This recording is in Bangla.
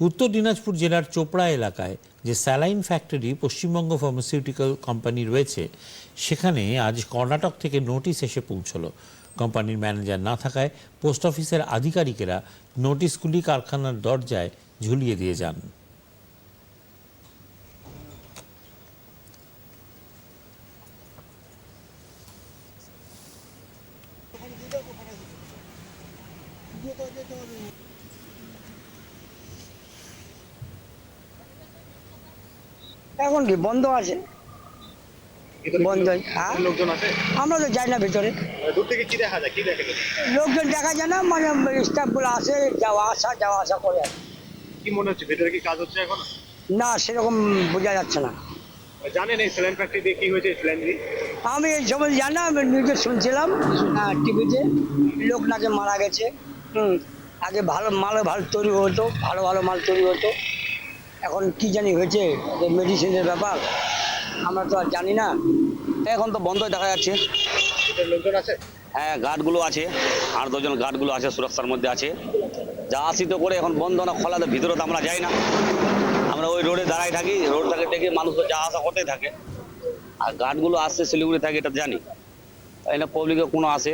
উত্তর দিনাজপুর জেলার চোপড়া এলাকায় যে saline factory Paschimbanga pharmaceutical company রয়েছে, সেখানে আজ কর্ণাটক থেকে নোটিশ এসে পৌঁছলো। কোম্পানির ম্যানেজার না থাকায় পোস্ট অফিসের আধিকারিকেরা নোটিশগুলি কারখানার দরজায় ঝুলিয়ে দিয়ে যান। এখন কি বন্ধ আছে? বন্ধ হ্যাঁ? লোকজন আছে? আমরা তো যাই না ভিতরে। দূর থেকে কি দেখা যায়? কি দেখা লোকজন? দেখা যায় না মানে স্টাফগুলো আসে যাওয়া আসা যাওয়া আসা করে। আর কি। মনে হচ্ছে ভেতরে কি কাজ হচ্ছে এখন? না সেরকম বোঝা যাচ্ছে না। জানেন এই কি হয়েছে আমি এই সম্বন্ধে জানি আমি নিউজে শুনছিলাম টিভিতে। লোক নাকি মারা গেছে। হুম আগে ভালো মাল ভালো তৈরি হতো ভালো ভালো মাল তৈরি হতো। এখন কি জানি হয়েছে মেডিসিনের ব্যাপার, আমরা তো আর জানি না। এখন তো বন্ধ দেখা যাচ্ছে। ভিতরে লোকজন আছে হ্যাঁ আছে আট দশজন গার্ডগুলো আছে, সুরক্ষার মধ্যে আছে। যা আসি তো করে এখন বন্ধ না খোলা, তো ভিতরে তো আমরা যাই না। আমরা ওই রোডে দাঁড়াই থাকি রোডটাকে ডেকে মানুষ তো যা আসা করতেই থাকে। আর গার্ডগুলো আসছে শিলিগুড়ি থাকে, এটা জানি। তাই না পাবলিকে কোনো আসে।